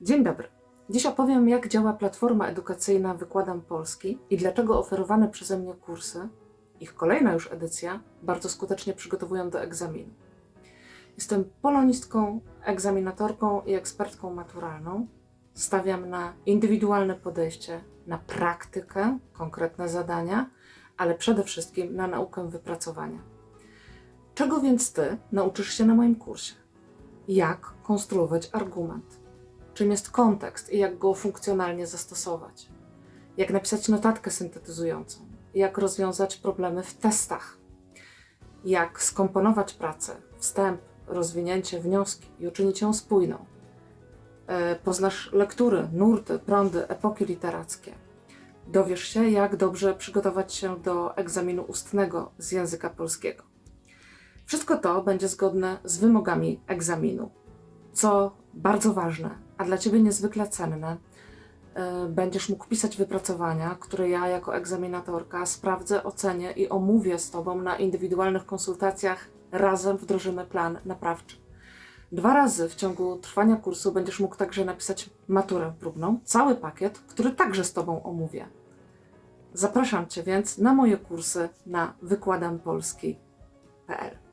Dzień dobry. Dziś opowiem, jak działa platforma edukacyjna Wykładam Polski i dlaczego oferowane przeze mnie kursy, ich kolejna już edycja, bardzo skutecznie przygotowują do egzaminu. Jestem polonistką, egzaminatorką i ekspertką maturalną. Stawiam na indywidualne podejście, na praktykę, konkretne zadania, ale przede wszystkim na naukę wypracowania. Czego więc Ty nauczysz się na moim kursie? Jak konstruować argument? Czym jest kontekst i jak go funkcjonalnie zastosować, jak napisać notatkę syntetyzującą, jak rozwiązać problemy w testach, jak skomponować pracę, wstęp, rozwinięcie, wnioski i uczynić ją spójną. E, Poznasz lektury, nurty, prądy, epoki literackie. Dowiesz się, jak dobrze przygotować się do egzaminu ustnego z języka polskiego. Wszystko to będzie zgodne z wymogami egzaminu, co bardzo ważne, a dla Ciebie niezwykle cenne, y, będziesz mógł pisać wypracowania, które ja jako egzaminatorka sprawdzę, ocenię i omówię z Tobą na indywidualnych konsultacjach. Razem wdrożymy plan naprawczy. Dwa razy w ciągu trwania kursu będziesz mógł także napisać maturę próbną, cały pakiet, który także z Tobą omówię. Zapraszam Cię więc na moje kursy na wykładampolski.pl.